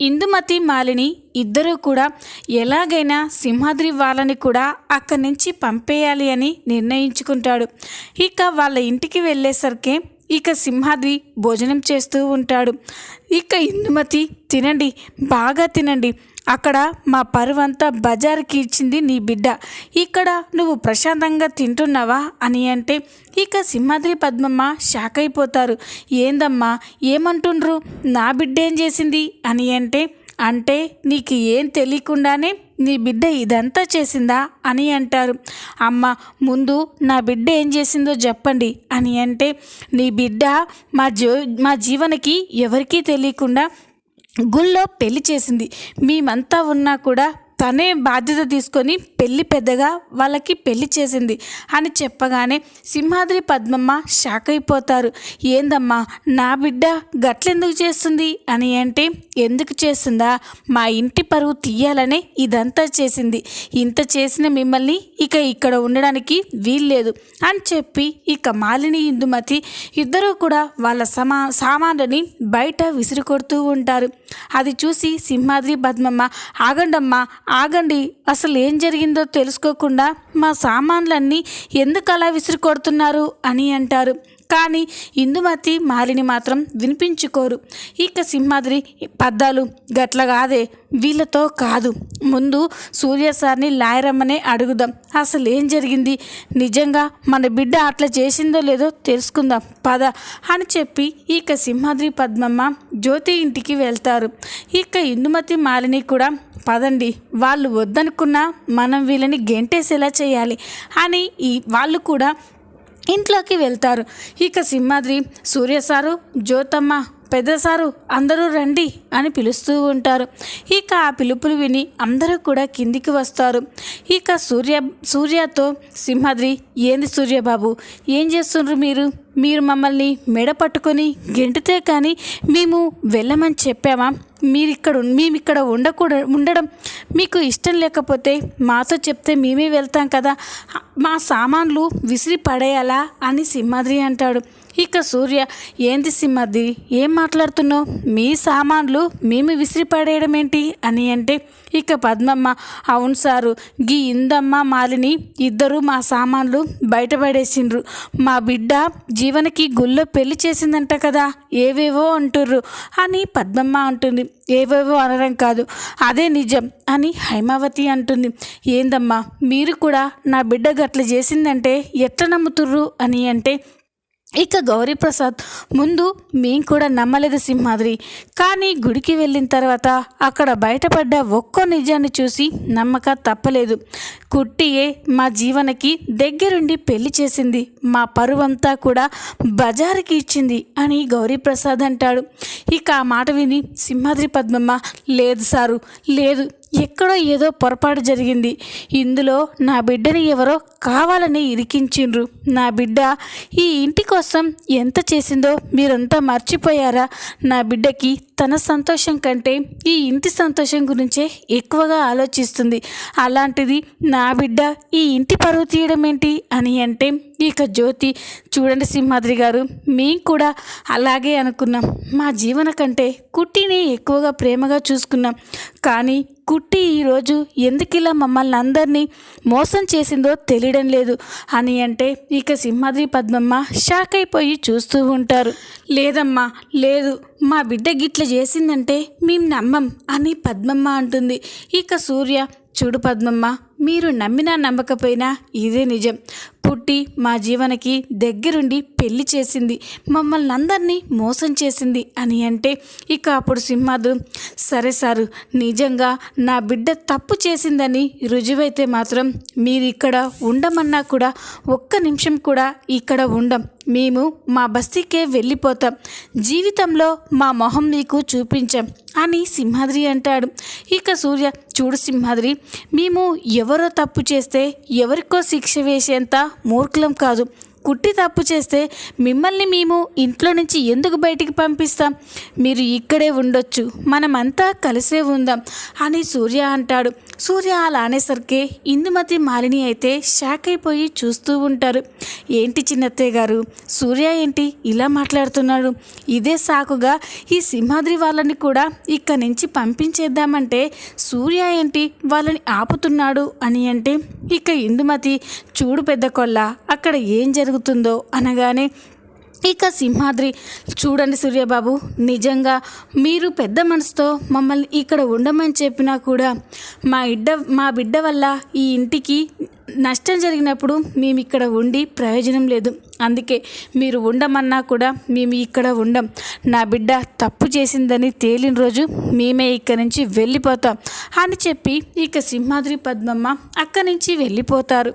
ఇందుమతి మాలిని ఇద్దరూ కూడా ఎలాగైనా సింహాద్రి వాళ్ళని కూడా అక్కడి నుంచి పంపేయాలి అని నిర్ణయించుకుంటాడు. ఇక వాళ్ళ ఇంటికి వెళ్ళేసరికి ఇక సింహాద్రి భోజనం చేస్తూ ఉంటాడు. ఇక ఇందుమతి తినండి బాగా తినండి. అక్కడ మా పరువంతా బజారుకి ఇచ్చింది నీ బిడ్డ. ఇక్కడ నువ్వు ప్రశాంతంగా తింటున్నావా అని అంటే ఇక సింహాద్రి పద్మమ్మ షాక్ అయిపోతారు. ఏందమ్మా ఏమంటుండ్రు? నా బిడ్డ ఏం చేసింది? అని అంటే అంటే నీకు ఏం తెలియకుండానే నీ బిడ్డ ఇదంతా చేసిందా? అని అంటారు. అమ్మ ముందు నా బిడ్డ ఏం చేసిందో చెప్పండి. అని అంటే నీ బిడ్డ మా జో మా జీవనకి ఎవరికీ తెలియకుండా గుళ్ళో పెళ్ళి చేసింది. మేమంతా ఉన్నా కూడా తనే బాధ్యత తీసుకొని పెళ్ళి పెద్దగా వాళ్ళకి పెళ్ళి చేసింది అని చెప్పగానే సింహాద్రి పద్మమ్మ షాక్ అయిపోతారు. ఏందమ్మా నా బిడ్డ గట్లెందుకు చేస్తుంది? అని అంటే ఎందుకు చేస్తుందా? మా ఇంటి పరువు తీయాలనే ఇదంతా చేసింది. ఇంత చేసిన మిమ్మల్ని ఇక ఇక్కడ ఉండడానికి వీల్లేదు అని చెప్పి ఇక మాలిని ఇందుమతి ఇద్దరూ కూడా వాళ్ళ సమా సామాన్లని బయట విసిరి కొడుతూ ఉంటారు. అది చూసి సింహాద్రి పద్మమ్మ ఆగండమ్మా ఆగండి. అసలు ఏం జరిగిందో తెలుసుకోకుండా మా సామాన్లన్నీ ఎందుకు అలా విసిరి కొడుతున్నారు అని అంటారు. కానీ ఇందుమతి మాలిని మాత్రం వినిపించుకోరు. ఇక సింహాద్రి పద్దాలు గట్ల కాదే వీళ్ళతో కాదు. ముందు సూర్య సార్ని లాయరమ్మనే అడుగుదాం. అసలు ఏం జరిగింది? నిజంగా మన బిడ్డ అట్లా చేసిందో లేదో తెలుసుకుందాం. పద అని చెప్పి ఇక సింహాద్రి పద్మమ్మ జ్యోతి ఇంటికి వెళ్తారు. ఇక ఇందుమతి మాలిని కూడా పదండి వాళ్ళు వద్దనుకున్నా మనం వీళ్ళని గెంటేసేలా చేయాలి అని ఈ వాళ్ళు కూడా ఇంట్లోకి వెళ్తారు. ఇక సింహాద్రి సూర్య సారు జ్యోతమ్మ పెద్ద సారు అందరూ రండి అని పిలుస్తూ ఉంటారు. ఇక ఆ పిలుపులు విని అందరూ కూడా కిందికి వస్తారు. ఇక సూర్య సూర్యతో సింహాద్రి ఏంది సూర్యబాబు ఏం చేస్తుండ్రు మీరు? మీరు మమ్మల్ని మెడ పట్టుకొని గెంటితే కానీ మేము వెళ్ళమని చెప్పామా? మీరు ఇక్కడ మేము ఇక్కడ ఉండకూడ ఉండడం మీకు ఇష్టం లేకపోతే మాతో చెప్తే మేమే వెళ్తాం కదా? మా సామాన్లు విసిరి పడేయాలా అని సింహాద్రి అంటాడు. ఇక సూర్య ఏంది సిమ్మది ఏం మాట్లాడుతున్నావు? మీ సామాన్లు మేము విసిరి పడేయడం ఏంటి అని అంటే ఇక పద్మమ్మ అవును సారు గీ ఇందమ్మ మాలిని ఇద్దరు మా సామాన్లు బయటపడేసిండ్రు. మా బిడ్డ జీవనకి గుళ్ళో పెళ్ళి చేసిందంట కదా ఏవేవో అంటుర్రు అని పద్మమ్మ అంటుంది. ఏవేవో అనడం కాదు అదే నిజం అని హైమావతి అంటుంది. ఏందమ్మా మీరు కూడా నా బిడ్డ గట్ల చేసిందంటే ఎట్లా నమ్ముతుర్రు? అని అంటే ఇక గౌరీప్రసాద్ ముందు మేం కూడా నమ్మలేదు సింహాద్రి. కానీ గుడికి వెళ్ళిన తర్వాత అక్కడ బయటపడ్డ ఒక్కో నిజాన్ని చూసి నమ్మక తప్పలేదు. కుట్టియే మా జీవనకి దగ్గరుండి పెళ్ళి చేసింది. మా పరువంతా కూడా బజారుకి ఇచ్చింది అని గౌరీప్రసాద్ అంటాడు. ఇక ఆ మాట విని సింహాద్రి పద్మమ్మ లేదు సారు లేదు ఎక్కడో ఏదో పొరపాటు జరిగింది. ఇందులో నా బిడ్డని ఎవరో కావాలని ఇరికించిండ్రు. నా బిడ్డ ఈ ఇంటి కోసం ఎంత చేసిందో మీరంతా మర్చిపోయారా? నా బిడ్డకి తన సంతోషం కంటే ఈ ఇంటి సంతోషం గురించే ఎక్కువగా ఆలోచిస్తుంది. అలాంటిది నా బిడ్డ ఈ ఇంటి పరువు తీయడం ఏంటి అని అంటే ఇక జ్యోతి చూడండి సింహాద్రి గారు మేము కూడా అలాగే అనుకున్నాం. మా జీవన కంటే కుట్టిని ఎక్కువగా ప్రేమగా చూసుకున్నాం. కానీ కుట్టి ఈరోజు ఎందుకు ఇలా మమ్మల్ని అందరినీ మోసం చేసిందో తెలియడం లేదు అని అంటే ఇక సింహాద్రి పద్మమ్మ షాక్ అయిపోయి చూస్తూ ఉంటారు. లేదమ్మా లేదు మా బిడ్డ గిట్ల చేసిందంటే మేం నమ్మం అని పద్మమ్మ అంటుంది. ఇక సూర్య చూడు పద్మమ్మ మీరు నమ్మినా నమ్మకపోయినా ఇదే నిజం. పుట్టి మా జీవనకి దగ్గరుండి పెళ్ళి చేసింది. మమ్మల్ని అందరినీ మోసం చేసింది అని అంటే ఇక అప్పుడు సింహాద్రు సరే సారు నిజంగా నా బిడ్డ తప్పు చేసిందని రుజువైతే మాత్రం మీరు ఇక్కడ ఉండమన్నా కూడా ఒక్క నిమిషం కూడా ఇక్కడ ఉండం. మేము మా బస్తీకే వెళ్ళిపోతాం. జీవితంలో మా మొహం మీకు చూపించాం అని సింహాద్రి అంటాడు. ఇక సూర్య చూడు సింహాద్రి మేము ఎవరో తప్పు చేస్తే ఎవరికో శిక్ష వేసేంత మూర్ఖులం కాదు. కుట్టి తప్పు చేస్తే మిమ్మల్ని మేము ఇంట్లో నుంచి ఎందుకు బయటికి పంపిస్తాం? మీరు ఇక్కడే ఉండొచ్చు. మనమంతా కలిసే ఉందాం అని సూర్య అంటాడు. సూర్య అలా అనేసరికి ఇందుమతి మాలిని అయితే షాక్ అయిపోయి చూస్తూ ఉంటారు. ఏంటి చిన్నత్తయ్య గారు? సూర్య ఏంటి ఇలా మాట్లాడుతున్నాడు? ఇదే సాకుగా ఈ సింహాద్రి వాళ్ళని కూడా ఇక్కడి నుంచి పంపించేద్దామంటే సూర్య ఏంటి వాళ్ళని ఆపుతున్నాడు అని అంటే ఇక ఇందుమతి చూడు పెద్ద కొల్ల అక్కడ ఏం జరుగుతుందో అనగానే ఇక సింహాద్రి చూడండి సూర్యబాబు నిజంగా మీరు పెద్ద మనసుతో మమ్మల్ని ఇక్కడ ఉండమని చెప్పినా కూడా మా ఇడ్డ మా బిడ్డ వల్ల ఈ ఇంటికి నష్టం జరిగినప్పుడు మేము ఇక్కడ ఉండి ప్రయోజనం లేదు. అందుకే మీరు ఉండమన్నా కూడా మేము ఇక్కడ ఉండం. నా బిడ్డ తప్పు చేసిందని తేలిన రోజు మేమే ఇక్కడి నుంచి వెళ్ళిపోతాం అని చెప్పి ఇక సింహాద్రి పద్మమ్మ అక్కడి నుంచి వెళ్ళిపోతారు.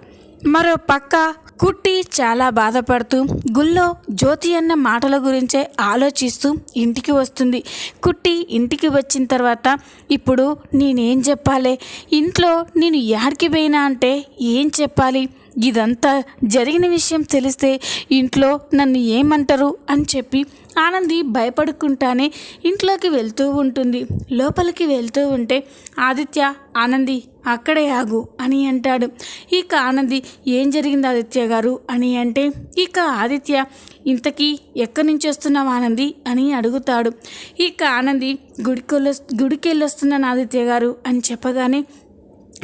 మరో పక్క కుట్టి చాలా బాధపడుతూ గుళ్ళో జ్యోతి అన్న మాటల గురించే ఆలోచిస్తూ ఇంటికి వస్తుంది. కుట్టి ఇంటికి వచ్చిన తర్వాత ఇప్పుడు నేనేం చెప్పాలి? ఇంట్లో నేను యాడికి పోయినా అంటే ఏం చెప్పాలి? ఇదంతా జరిగిన విషయం తెలిస్తే ఇంట్లో నన్ను ఏమంటారు? అని చెప్పి ఆనంది భయపడుకుంటానే ఇంట్లోకి వెళ్తూ ఉంటుంది. లోపలికి వెళ్తూ ఉంటే ఆదిత్య ఆనంది అక్కడే ఆగు అని అంటాడు. ఇక ఆనంది ఏం జరిగింది ఆదిత్య గారు? అని అంటే ఇక ఆదిత్య ఇంతకీ ఎక్కడి నుంచి వస్తున్నావు ఆనంది? అని అడుగుతాడు. ఇక ఆనంది గుడికి గుడికి వెళ్ళొస్తున్నాను ఆదిత్య గారు అని చెప్పగానే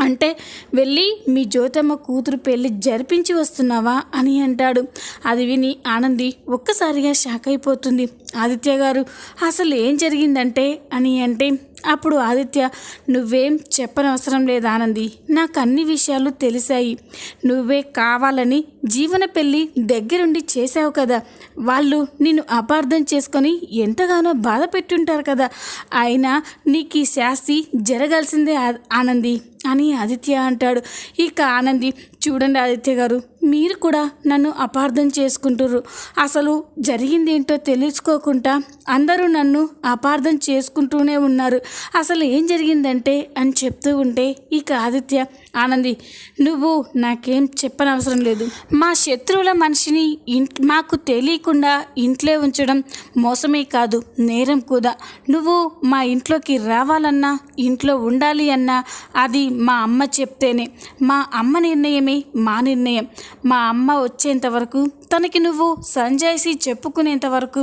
అంటే వెళ్ళి మీ జ్యోతమ్మ కూతురు పెళ్ళి జరిపించి వస్తున్నావా? అని అంటాడు. అది విని ఆనంది ఒక్కసారిగా షాక్ అయిపోతుంది. ఆదిత్య గారు అసలు ఏం జరిగిందంటే? అని అంటే అప్పుడు ఆదిత్య నువ్వేం చెప్పనవసరం లేదు ఆనంది. నాకు అన్ని విషయాలు తెలిసాయి. నువ్వే కావాలని జీవన పెళ్ళి దగ్గరుండి చేసావు కదా. వాళ్ళు నిన్ను అపార్థం చేసుకొని ఎంతగానో బాధ పెట్టుంటారు కదా. అయినా నీకు ఈ శాస్తి జరగాల్సిందే ఆనంది అని ఆదిత్య అంటాడు. ఇక ఆనంది చూడండి ఆదిత్య గారు మీరు కూడా నన్ను అపార్థం చేసుకుంటుర్రు. అసలు జరిగింది ఏంటో తెలుసుకోకుండా అందరూ నన్ను అపార్థం చేసుకుంటూనే ఉన్నారు. అసలు ఏం జరిగిందంటే అని చెప్తూ ఉంటే ఇక ఆదిత్య ఆనంది నువ్వు నాకేం చెప్పనవసరం లేదు. మా శత్రువుల మనిషిని మాకు తెలియకుండా ఇంట్లో ఉంచడం మోసమే కాదు నేరం కూడా. నువ్వు మా ఇంట్లోకి రావాలన్నా ఇంట్లో ఉండాలి అన్నా అది మా అమ్మ చెప్తేనే. మా అమ్మ నిర్ణయమే మా నిర్ణయం. మా అమ్మ వచ్చేంత వరకు తనకి నువ్వు సంజయ్సి చెప్పుకునేంత వరకు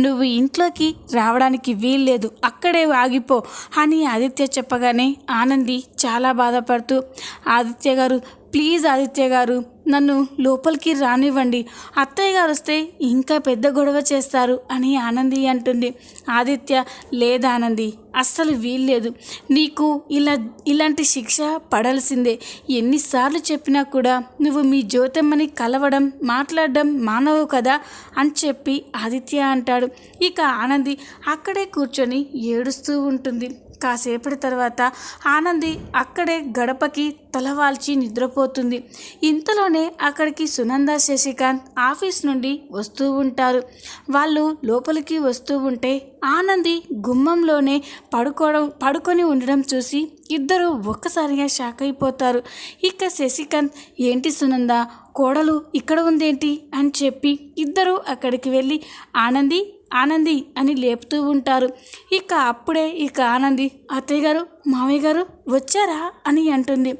నువ్వు ఇంట్లోకి రావడానికి వీల్లేదు. అక్కడే ఆగిపో అని ఆదిత్య చెప్పగానే ఆనంది చాలా బాధపడుతూ ఆదిత్య గారు ప్లీజ్ ఆదిత్య గారు నన్ను లోపలికి రానివ్వండి. అత్తయ్య గారు వస్తే ఇంకా పెద్ద గొడవ చేస్తారు అని ఆనంది అంటుంది. ఆదిత్య లేదా ఆనంది అస్సలు వీల్లేదు. నీకు ఇలా ఇలాంటి శిక్ష పడాల్సిందే. ఎన్నిసార్లు చెప్పినా కూడా నువ్వు మీ జ్యోతమ్మని కలవడం మాట్లాడడం మానవు కదా అని చెప్పి ఆదిత్య అంటాడు. ఇక ఆనంది అక్కడే కూర్చొని ఏడుస్తూ ఉంటుంది. కాసేపటి తర్వాత ఆనంది అక్కడే గడపకి తలవాల్చి నిద్రపోతుంది. ఇంతలోనే అక్కడికి సునంద శశికాంత్ ఆఫీస్ నుండి వస్తూ ఉంటారు. వాళ్ళు లోపలికి వస్తూ ఉంటే ఆనంది గుమ్మంలోనే పడుకోవడం పడుకొని ఉండడం చూసి ఇద్దరు ఒక్కసారిగా షాక్ అయిపోతారు. ఇక శశికాంత్ ఏంటి సునంద కోడలు ఇక్కడ ఉందేంటి? అని చెప్పి ఇద్దరు అక్కడికి వెళ్ళి ఆనంది ఆనంది అని లేపుతూ ఉంటారు. ఇక అప్పుడే ఇక ఆనంది అత్తయ్య గారు మామయ్య గారు వచ్చారా? అని అంటుంది.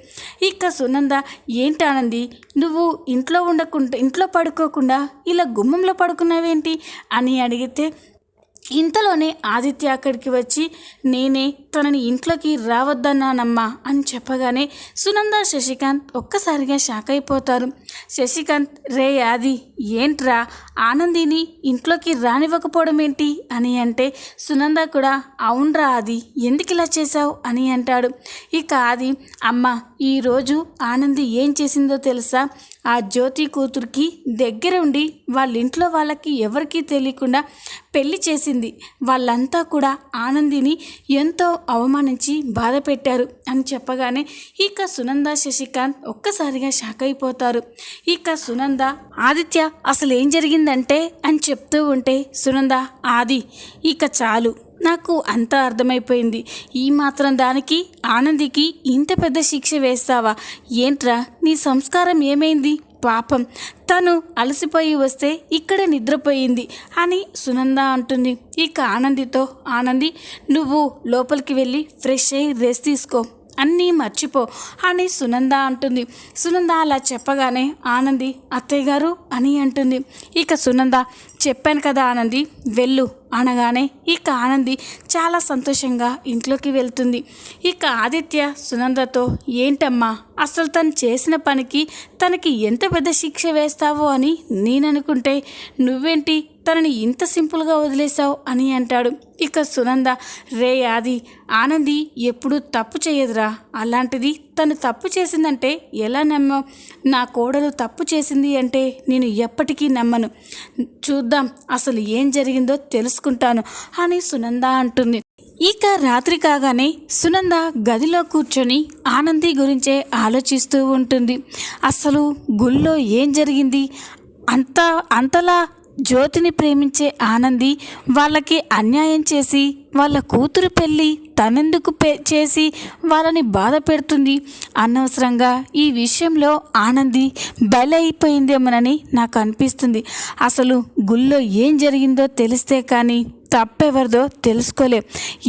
ఇక సునంద ఏంటి ఆనంది నువ్వు ఇంట్లో ఉండకుండా ఇంట్లో పడుకోకుండా ఇలా గుమ్మంలో పడుకున్నావేంటి? అని అడిగితే ఇంతలోనే ఆదిత్య అక్కడికి వచ్చి నేనే తనని ఇంట్లోకి రావద్దన్నానమ్మా అని చెప్పగానే సునంద శశికాంత్ ఒక్కసారిగా షాక్ అయిపోతారు. శశికాంత్ రే ఆది ఏంట్రా? ఆనందిని ఇంట్లోకి రానివ్వకపోవడం ఏంటి? అని అంటే సునంద కూడా అవునరా ఆది ఎందుకు ఇలా చేశావు? అని అంటాడు. ఇక ఆది అమ్మ ఈరోజు ఆనంది ఏం చేసిందో తెలుసా? ఆ జ్యోతి కూతురికి దగ్గర ఉండి వాళ్ళ ఇంట్లో వాళ్ళకి ఎవరికీ తెలియకుండా పెళ్ళి చేసింది వాళ్ళంతా కూడా ఆనందిని ఎంతో అవమానించి బాధ పెట్టారు అని చెప్పగానే ఇక సునంద శశికాంత్ ఒక్కసారిగా షాక్ అయిపోతారు. ఇక సునంద ఆదిత్య అసలు ఏం జరిగిందంటే అని చెప్తూ ఉంటే సునంద ఆది ఇక చాలు నాకు అంతా అర్థమైపోయింది. ఈ మాత్రం దానికి ఆనందికి ఇంత పెద్ద శిక్ష వేస్తావా? ఏంట్రా నీ సంస్కారం ఏమైంది? పాపం. తను అలసిపోయి వస్తే ఇక్కడ నిద్రపోయింది అని సునంద అంటుంది. ఇక ఆనందితో ఆనంది నువ్వు లోపలికి వెళ్ళి ఫ్రెష్ అయ్యి రెస్ట్ తీసుకో. అన్నీ మర్చిపో అని సునంద అంటుంది. సునంద అలా చెప్పగానే ఆనంది అత్తయ్య గారు అని అంటుంది. ఇక సునంద చెప్పాను కదా ఆనంది వెళ్ళు. అనగానే ఇక ఆనంది చాలా సంతోషంగా ఇంట్లోకి వెళ్తుంది. ఇక ఆదిత్య సునందతో ఏంటమ్మా అసలు తను చేసిన పనికి తనకి ఎంత పెద్ద శిక్ష వేస్తావో అని నేననుకుంటే నువ్వేంటి తనని ఇంత సింపుల్గా వదిలేశావు? అని అంటాడు. ఇక సునంద రే ఆది ఆనంది ఎప్పుడు తప్పు చేయదురా. అలాంటిది తను తప్పు చేసిందంటే ఎలా నమ్మ? నా కోడలు తప్పు చేసింది అంటే నేను ఎప్పటికీ నమ్మను. చూద్దాం అసలు ఏం జరిగిందో తెలుసుకుంటాను అని సునంద అంటుంది. ఇక రాత్రి కాగానే సునంద గదిలో కూర్చొని ఆనంది గురించే ఆలోచిస్తూ ఉంటుంది. అసలు గుళ్ళో ఏం జరిగింది? అంత అంతలా జ్యోతిని ప్రేమించే ఆనంది వాళ్ళకి అన్యాయం చేసి వాళ్ళ కూతురు పెళ్ళి తనెందుకు చేసి వాళ్ళని బాధ పెడుతుంది? అనవసరంగా ఈ విషయంలో ఆనంది బలైపోయిందేమోనని నాకు అనిపిస్తుంది. అసలు గుళ్ళో ఏం జరిగిందో తెలిస్తే కానీ తప్పెవరిదో తెలుసుకోలేం.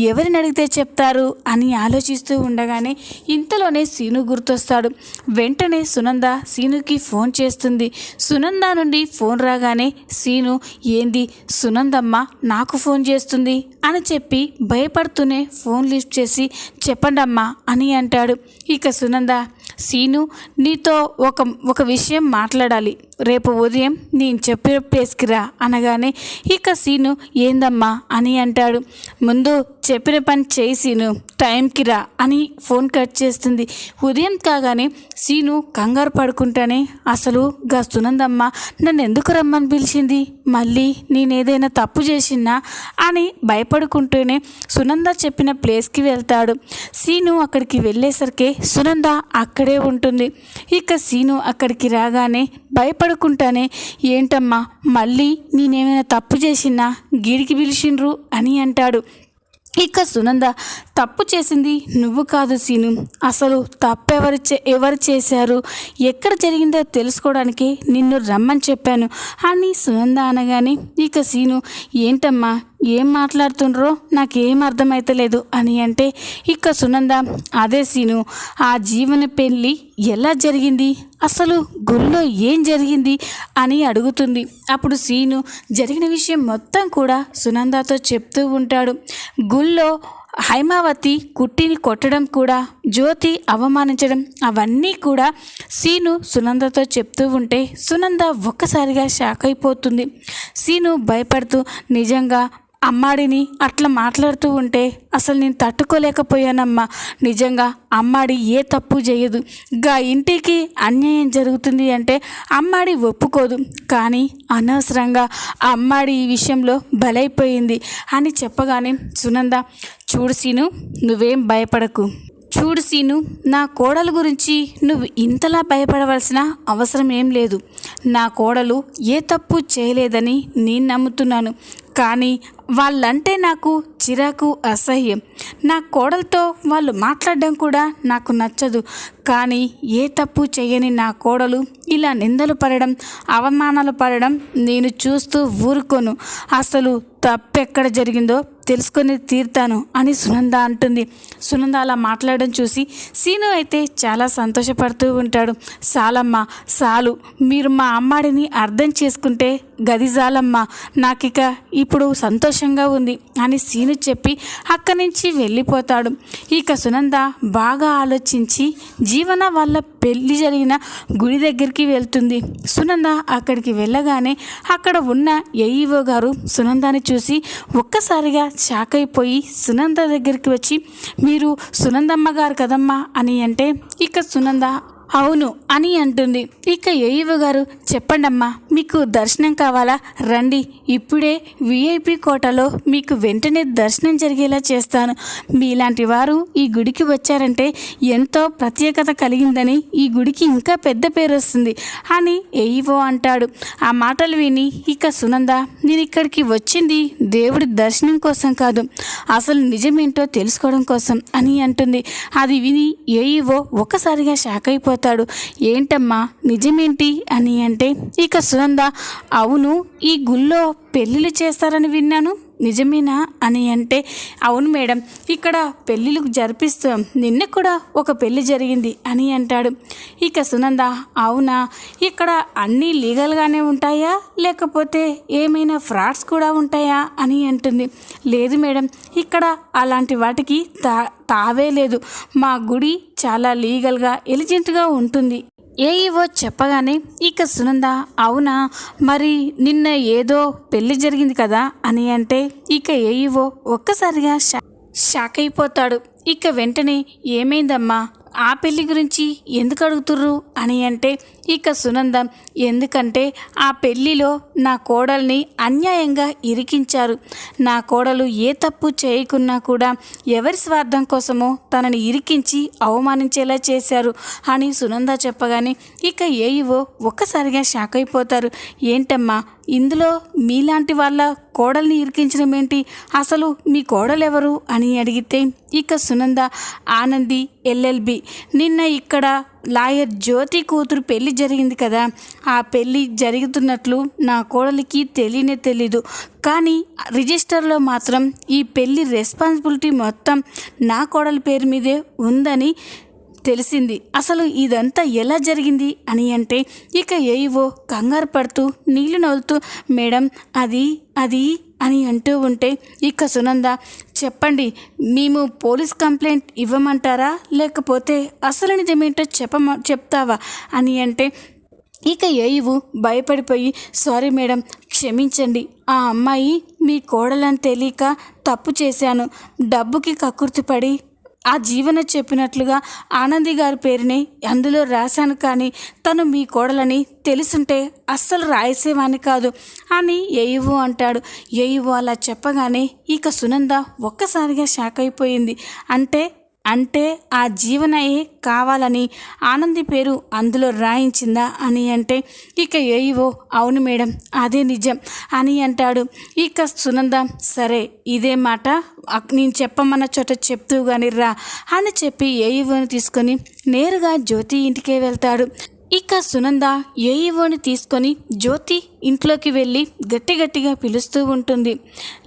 ఎవరిని అడిగితే చెప్తారు అని ఆలోచిస్తూ ఉండగానే ఇంతలోనే సీను గుర్తొస్తాడు. వెంటనే సునంద సీనుకి ఫోన్ చేస్తుంది. సునంద నుండి ఫోన్ రాగానే సీను ఏంది? సునందమ్మ నాకు ఫోన్ చేస్తుంది అని చెప్పి భయపడుతూనే ఫోన్ లిఫ్ట్ చేసి చెప్పండమ్మా అని అంటాడు. ఇక సునంద సీను నీతో ఒక ఒక విషయం మాట్లాడాలి. రేపు ఉదయం నేను చెప్పిన ప్లేస్కి రా అనగానే ఇక సీను ఏందమ్మా? అని అంటాడు. ముందు చెప్పిన పని చేయి సీను టైంకి రా అని ఫోన్ కట్ చేస్తుంది. ఉదయం కాగానే సీను కంగారు పడుకుంటానే అసలు గా సునందమ్మ నన్ను ఎందుకు రమ్మని పిలిచింది? మళ్ళీ నేనేదైనా తప్పు చేసినా అని భయపడుకుంటూనే సునంద చెప్పిన ప్లేస్కి వెళ్తాడు. సీను అక్కడికి వెళ్ళేసరికి సునంద అక్కడే ఉంటుంది. ఇక సీను అక్కడికి రాగానే భయపడుకుంటానే ఏంటమ్మా మళ్ళీ నేనేమైనా తప్పు చేసినా గీడికి పిలిచిండ్రు? అని అంటాడు. ఇక సునంద తప్పు చేసింది నువ్వు కాదు సీను. అసలు తప్పెవరు చే ఎవరు చేశారు? ఎక్కడ జరిగిందో తెలుసుకోవడానికి నిన్ను రమ్మని చెప్పాను. అని సునంద అనగానే ఇక సీను ఏంటమ్మా ఏం మాట్లాడుతుండ్రో? నాకేం అర్థమైతలేదు అని అంటే ఇక సునంద అదే సీను ఆ జీవన పెళ్ళి ఎలా జరిగింది? అసలు గుళ్ళో ఏం జరిగింది? అని అడుగుతుంది. అప్పుడు సీను జరిగిన విషయం మొత్తం కూడా సునందతో చెప్తూ ఉంటాడు. గుళ్ళో హైమావతి కుట్టిని కొట్టడం కూడా జ్యోతి అవమానించడం అవన్నీ కూడా సీను సునందతో చెప్తూ ఉంటే సునంద ఒక్కసారిగా షాక్ అయిపోతుంది. సీను భయపడుతూ నిజంగా అమ్మాడిని అట్లా మాట్లాడుతూ ఉంటే అసలు నేను తట్టుకోలేకపోయానమ్మా. నిజంగా అమ్మాడి ఏ తప్పు చేయదు. గా ఇంటికి అన్యాయం జరుగుతుంది అంటే అమ్మాడి ఒప్పుకోదు. కానీ అనవసరంగా ఆ అమ్మాడి ఈ విషయంలో బలైపోయింది అని చెప్పగానే సునంద చూడు సీను నువ్వేం భయపడకు. చూడు సీను నా కోడలు గురించి నువ్వు ఇంతలా భయపడవలసిన అవసరం ఏం లేదు. నా కోడలు ఏ తప్పు చేయలేదని నేను నమ్ముతున్నాను. కానీ వాళ్ళంటే నాకు చిరాకు అసహ్యం. నా కోడలతో వాళ్ళు మాట్లాడడం కూడా నాకు నచ్చదు. కానీ ఏ తప్పు చేయని నా కోడలు ఇలా నిందలు పడడం అవమానాలు పడడం నేను చూస్తూ ఊరుకోను. అసలు తప్పెక్కడ జరిగిందో తెలుసుకొని తీరుతాను అని సునంద అంటుంది. సునంద అలా మాట్లాడడం చూసి సీను అయితే చాలా సంతోషపడుతూ ఉంటాడు. సాలమ్మ సాలు మీరు మా అమ్మాడిని అర్థం చేసుకుంటే గది జాలమ్మ. నాకిక ఇప్పుడు సంతోషంగా ఉంది అని సీను చెప్పి అక్కడి నుంచి వెళ్ళిపోతాడు. ఇక సునంద బాగా ఆలోచించి జీవన వాళ్ళ పెళ్ళి జరిగిన గుడి దగ్గరికి వెళ్తుంది. సునంద అక్కడికి వెళ్ళగానే అక్కడ ఉన్న ఏఈఓ గారు సునందాని చూసి ఒక్కసారిగా షాక్ అయిపోయి సునంద దగ్గరికి వచ్చి మీరు సునందమ్మ గారు కదమ్మా అని అంటే ఇక సునంద అవును అని అంటుంది. ఇక ఏఈఓ గారు చెప్పండమ్మా మీకు దర్శనం కావాలా? రండి ఇప్పుడే విఐపి కోటలో మీకు వెంటనే దర్శనం జరిగేలా చేస్తాను. మీలాంటి వారు ఈ గుడికి వచ్చారంటే ఎంతో ప్రత్యేకత కలిగిందని ఈ గుడికి ఇంకా పెద్ద పేరు వస్తుంది అని ఏఈఓ అంటాడు. ఆ మాటలు విని ఇక సునంద నేను ఇక్కడికి వచ్చింది దేవుడి దర్శనం కోసం కాదు అసలు నిజమేంటో తెలుసుకోవడం కోసం అని అంటుంది. అది విని ఏఈఓ ఒక్కసారిగా షాక్ అయిపోతుంది అయిపోతాడు ఏంటమ్మా నిజమేంటి? అని అంటే ఇక సునంద అవును ఈ గుళ్ళో పెళ్ళిళ్ళు చేస్తారని విన్నాను. నిజమేనా? అని అంటే అవును మేడం ఇక్కడ పెళ్ళిళ్ళు జరిపిస్తాం నిన్న కూడా ఒక పెళ్ళి జరిగింది అని అంటాడు. ఇక సునంద అవునా? ఇక్కడ అన్నీ లీగల్గానే ఉంటాయా? లేకపోతే ఏమైనా ఫ్రాడ్స్ కూడా ఉంటాయా? అని అంటుంది. లేదు మేడం ఇక్కడ అలాంటి వాటికి తా తావే లేదు. మా గుడి చాలా లీగల్గా ఎలిజెంట్గా ఉంటుంది. ఏఈఓ చెప్పగానే ఇక సునంద అవునా? మరి నిన్న ఏదో పెళ్ళి జరిగింది కదా? అని అంటే ఇక ఏఈఓ ఒక్కసారిగా షా షాక్ అయిపోతాడు. ఇక వెంటనే ఏమైందమ్మా? ఆ పెళ్ళి గురించి ఎందుకు అడుగుతుర్రు? అని అంటే ఇక సునంద ఎందుకంటే ఆ పెళ్ళిలో నా కోడల్ని అన్యాయంగా ఇరికించారు. నా కోడలు ఏ తప్పు చేయకున్నా కూడా ఎవరి స్వార్థం కోసమో తనని ఇరికించి అవమానించేలా చేశారు అని సునంద చెప్పగానే ఇక ఏఈఓ ఒక్కసారిగా షాక్ అయిపోతారు. ఏంటమ్మా ఇందులో మీలాంటి వాళ్ళ కోడల్ని ఇరికించడం ఏంటి? అసలు మీ కోడలెవరు? అని అడిగితే ఇక సునంద ఆనంది ఎల్ఎల్బి నిన్న ఇక్కడ లాయర్ జ్యోతి కూతురు పెళ్ళి జరిగింది కదా ఆ పెళ్ళి జరుగుతున్నట్లు నా కోడలికి తెలియనే తెలీదు. కానీ రిజిస్టర్లో మాత్రం ఈ పెళ్ళి రెస్పాన్సిబిలిటీ మొత్తం నా కోడలి పేరు మీదే ఉందని తెలిసింది. అసలు ఇదంతా ఎలా జరిగింది అని అంటే ఇక ఏవో కంగారు పడుతూ నీళ్ళు నవ్వుతూ మేడం అది అది అని అంటూ ఉంటే ఇక సునంద చెప్పండి మేము పోలీస్ కంప్లైంట్ ఇవ్వమంటారా? లేకపోతే అసలు నిజమేంటో చెప్పమ చెప్తావా? అని అంటే ఇక ఏయువు భయపడిపోయి సారీ మేడం క్షమించండి. ఆ అమ్మాయి మీ కోడలని తెలియక తప్పు చేశాను. డబ్బుకి కకుర్తిపడి ఆ జీవన చెప్పినట్లుగా ఆనంది గారి పేరుని అందులో రాశాను కానీ తను మీ కోడలని తెలుసుంటే అస్సలు రాయసేవాని కాదు అని ఏయువు అంటాడు. ఏయువు అలా చెప్పగానే ఇక సునంద ఒక్కసారిగా షాక్ అయిపోయింది. అంటే అంటే ఆ జీవనయే కావాలని ఆనంది పేరు అందులో రాయించిందా అని అంటే ఇక ఏయివో అవును మేడం అదే నిజం అని అంటాడు. ఇక సునంద సరే ఇదే మాట నేను చెప్పమన్న చోట చెప్తూ కానీ రా అని చెప్పి ఏఈఓని తీసుకొని నేరుగా జ్యోతి ఇంటికే వెళ్తాడు. ఇక సునంద ఏఈఓని తీసుకొని జ్యోతి ఇంట్లోకి వెళ్ళి గట్టి గట్టిగా పిలుస్తూ ఉంటుంది.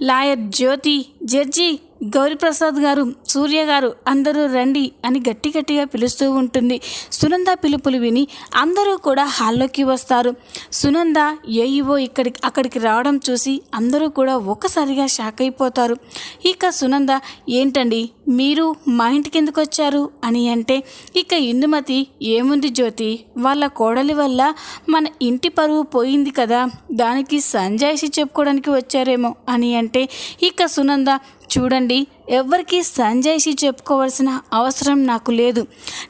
లాయర్ జ్యోతి జడ్జి గౌరీప్రసాద్ గారు సూర్య గారు అందరూ రండి అని గట్టి గట్టిగా పిలుస్తూ ఉంటుంది. సునంద పిలుపులు విని అందరూ కూడా హాల్లోకి వస్తారు. సునంద ఏఈఓ ఇక్కడికి అక్కడికి రావడం చూసి అందరూ కూడా ఒక్కసారిగా షాక్ అయిపోతారు. ఇక సునంద ఏంటండి మీరు మా ఇంటికి ఎందుకు వచ్చారు? అని అంటే ఇక ఇందుమతి ఏముంది జ్యోతి? వాళ్ళ కోడలి వల్ల మన ఇంటి పరువు పోయింది కదా. దానికి సంజాయిషి చెప్పుకోవడానికి వచ్చారేమో అని అంటే ఇక సునంద చూడండి ఎవ్వరికి సంజాయిషి చెప్పుకోవాల్సిన అవసరం నాకు లేదు.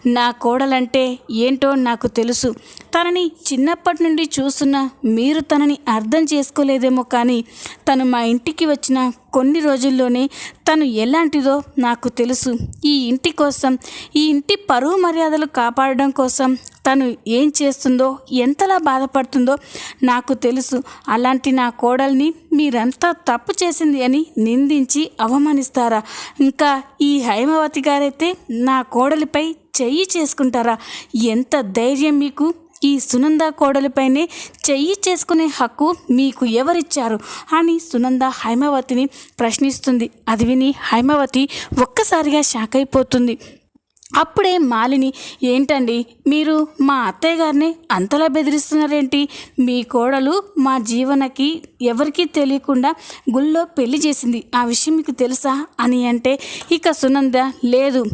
నా కోడలంటే ఏంటో నాకు తెలుసు. తనని చిన్నప్పటి నుండి చూస్తున్న మీరు తనని అర్థం చేసుకోలేదేమో కానీ తను మా ఇంటికి వచ్చిన కొన్ని రోజుల్లోనే తను ఎలాంటిదో నాకు తెలుసు. ఈ ఇంటి కోసం ఈ ఇంటి పరువు మర్యాదలు కాపాడడం కోసం తను ఏం చేస్తుందో ఎంతలా బాధపడుతుందో నాకు తెలుసు. అలాంటి నా కోడల్ని మీరంతా తప్పు చేసింది అని నిందించి అవమానిస్తారా? ఇంకా ఈ హైమవతి గారైతే నా కోడలిపై చెయ్యి చేసుకుంటారా? ఎంత ధైర్యం మీకు? ఈ సునంద కోడలిపైనే చెయ్యి చేసుకునే హక్కు మీకు ఎవరిచ్చారు? అని సునంద హైమవతిని ప్రశ్నిస్తుంది. అది విని హైమవతి ఒక్కసారిగా షాక్ అయిపోతుంది అప్పుడే మాలిని ఏంటండి మీరు మా అత్తయ్య గారిని అంతలా బెదిరిస్తున్నారేంటి? మీ కోడలు మా జీవనకి ఎవరికీ తెలియకుండా గుళ్ళో పెళ్ళి చేసింది. ఆ విషయం మీకు తెలుసా? అని అంటే ఇక సునంద లేదు.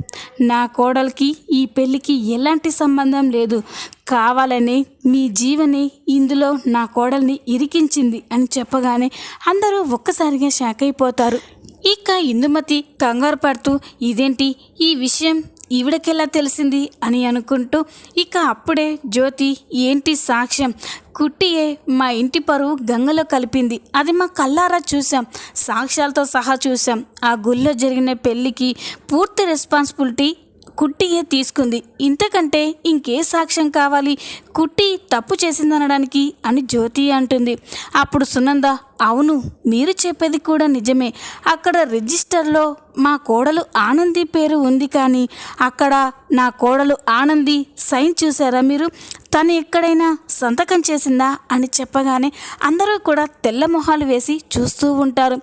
నా కోడలికి ఈ పెళ్ళికి ఎలాంటి సంబంధం లేదు. కావాలని మీ జీవని ఇందులో నా కోడల్ని ఇరికించింది అని చెప్పగానే అందరూ ఒక్కసారిగా షాక్ అయిపోతారు ఇక ఇందుమతి కంగారు పడుతూ ఇదేంటి? ఈ విషయం ఈవిడకెలా తెలిసింది అని అనుకుంటూ ఇక అప్పుడే జ్యోతి ఏంటి సాక్ష్యం? కుట్టియే మా ఇంటి పరువు గంగలో కలిపింది. అది మా కల్లారా చూసాం సాక్ష్యాలతో సహా చూసాం ఆ గుళ్ళో జరిగిన పెళ్ళికి పూర్తి రెస్పాన్సిబిలిటీ కుట్టియే తీసుకుంది. ఇంతకంటే ఇంకే సాక్ష్యం కావాలి. కుట్టి తప్పు చేసిందనడానికి అని జ్యోతి అంటుంది. అప్పుడు సునంద అవును మీరు చెప్పేది కూడా నిజమే. అక్కడ రిజిస్టర్లో మా కోడలు ఆనంది పేరు ఉంది కానీ అక్కడ నా కోడలు ఆనంది సైన్ చూసారా మీరు? తను ఎక్కడైనా సంతకం చేసిందా అని చెప్పగానే అందరూ కూడా తెల్ల మొహాలు వేసి చూస్తూ ఉంటారు.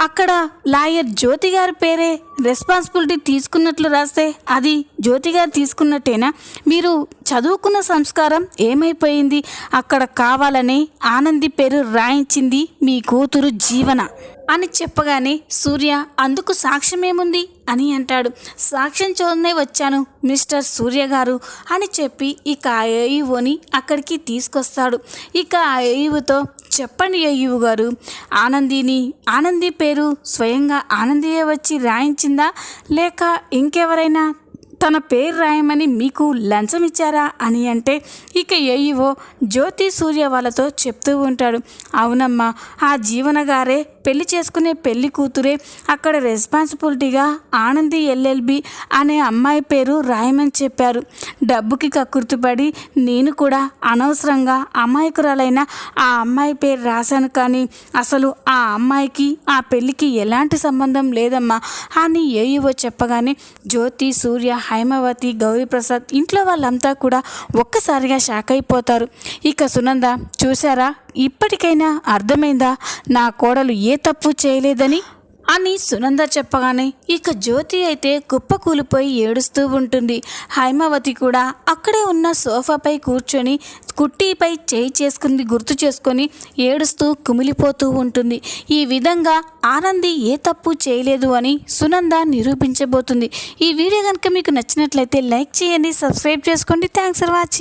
అక్కడ లాయర్ జ్యోతి గారి పేరే రెస్పాన్సిబిలిటీ తీసుకున్నట్లు రాస్తే అది జ్యోతి గారు తీసుకున్నట్టేనా? మీరు చదువుకున్న సంస్కారం ఏమైపోయింది? అక్కడ కావాలని ఆనంది పేరు రాయించింది మీ కూతురు జీవన. అని చెప్పగానే సూర్య అందుకు సాక్ష్యమేముంది? అని అంటాడు. సాక్ష్యం చూడనే వచ్చాను మిస్టర్ సూర్య గారు అని చెప్పి ఇక ఆ ఏఈఓని అక్కడికి తీసుకొస్తాడు. ఇక ఆ ఏఈఓతో చెప్పండి ఏఈఓ గారు ఆనందిని ఆనంది పేరు స్వయంగా ఆనందియే వచ్చి రాయించిందా? లేక ఇంకెవరైనా తన పేరు రాయమని మీకు లంచం ఇచ్చారా? అని అంటే ఇక ఏఈఓ జ్యోతి సూర్య వాళ్ళతో చెప్తూ ఉంటాడు. అవునమ్మా ఆ జీవన గారే పెళ్ళి చేసుకునే పెళ్ళి కూతురే అక్కడ రెస్పాన్సిబిలిటీగా ఆనంది ఎల్ఎల్బి అనే అమ్మాయి పేరు రాయమని చెప్పారు. డబ్బుకి కక్కుర్తిపడి నేను కూడా అనవసరంగా అమాయకురాలైన ఆ అమ్మాయి పేరు రాశాను కానీ అసలు ఆ అమ్మాయికి ఆ పెళ్ళికి ఎలాంటి సంబంధం లేదమ్మా అని ఏయువో చెప్పగానే జ్యోతి సూర్య హైమవతి గౌరీప్రసాద్ ఇంట్లో వాళ్ళంతా కూడా ఒక్కసారిగా షాక్ అయిపోతారు. ఇక సునంద చూసారా ఇప్పటికైనా అర్థమైందా? నా కోడలు ఏ తప్పు చేయలేదని? అని సునంద చెప్పగానే ఇక జ్యోతి అయితే కుప్ప కూలిపోయి ఏడుస్తూ ఉంటుంది. హైమావతి కూడా అక్కడే ఉన్న సోఫాపై కూర్చొని కుట్టీపై చేయి చేసుకుంది గుర్తు చేసుకొని ఏడుస్తూ కుమిలిపోతూ ఉంటుంది. ఈ విధంగా ఆనంది ఏ తప్పు చేయలేదు అని సునంద నిరూపించబోతుంది. ఈ వీడియో కనుక మీకు నచ్చినట్లయితే లైక్ చేయండి సబ్స్క్రైబ్ చేసుకోండి. Thanks for watching